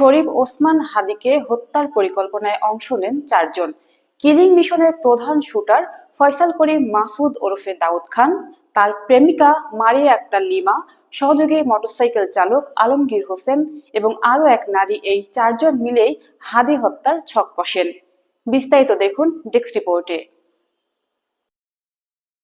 শরীফ ওসমান হাদিকে হত্যার পরিকল্পনায় অংশ নেন চারজন। কিলিং মিশনের প্রধান শুটার ফয়সাল করিম মাসুদ ওরফে দাউদ খান, তার প্রেমিকা মারিয়া আক্তার লিমা, সহযোগী মোটরসাইকেল চালক আলমগীর হোসেন এবং আরও এক নারী এই চারজন মিলেই হাদি হত্যার ছক কষেন। বিস্তারিত দেখুন ডেস্ক রিপোর্টে।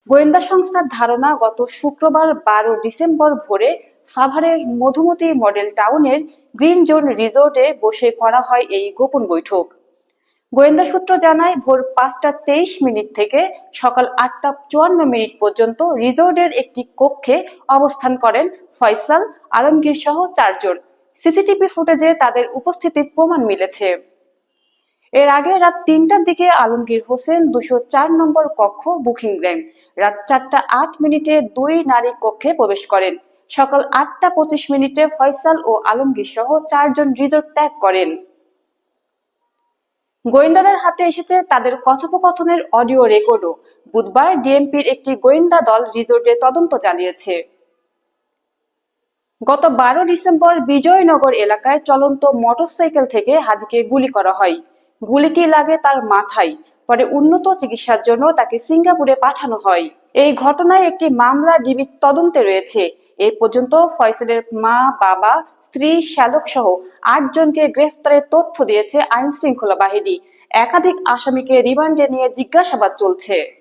গোয়েন্দা সংস্থার ধারণা, গত শুক্রবার বারো ডিসেম্বর ভোরে সাভারের Madhumati model town green zone রিসোর্টে বসে করা হয় এই গোপন বৈঠক। গোয়েন্দা সূত্র জানায়, ভোর পাঁচটা তেইশ মিনিট থেকে সকাল আটটা চুয়ান্ন মিনিট পর্যন্ত রিসোর্টের একটি কক্ষে অবস্থান করেন ফয়সাল আলমগীর সহ চারজন। সিসিটিভি ফুটেজে তাদের উপস্থিতির প্রমাণ মিলেছে। এর আগে রাত তিনটার দিকে আলমগীর হোসেন দুশো চার নম্বর কক্ষ বুকিং দেন। রাত চারটা আট মিনিটে দুই নারী কক্ষে প্রবেশ করেন। সকাল আটটা পঁচিশ মিনিটে ফয়সাল ও আলমগীর সহ চারজন রিসোর্ট ত্যাগ করেন। গোয়েন্দাদের হাতে এসেছে তাদের কথোপকথনের অডিও রেকর্ডও বুধবার ডিএমপির একটি গোয়েন্দা দল রিসোর্টে তদন্ত চালিয়েছে গত বারো ডিসেম্বর বিজয়নগর এলাকায় চলন্ত মোটরসাইকেল থেকে হাদিকে গুলি করা হয়। গুলিটি লাগে তার মাথায়, পরে উন্নত চিকিৎসার জন্য তাকে সিঙ্গাপুরে পাঠানো হয়। এই ঘটনায় একটি মামলা ডিবির তদন্তে রয়েছে। এ পর্যন্ত ফয়সলের মা, বাবা, স্ত্রী, শ্যালক সহ আটজনকে গ্রেফতারের তথ্য দিয়েছে আইন শৃঙ্খলা বাহিনী। একাধিক আসামিকে রিমান্ডে নিয়ে জিজ্ঞাসাবাদ চলছে।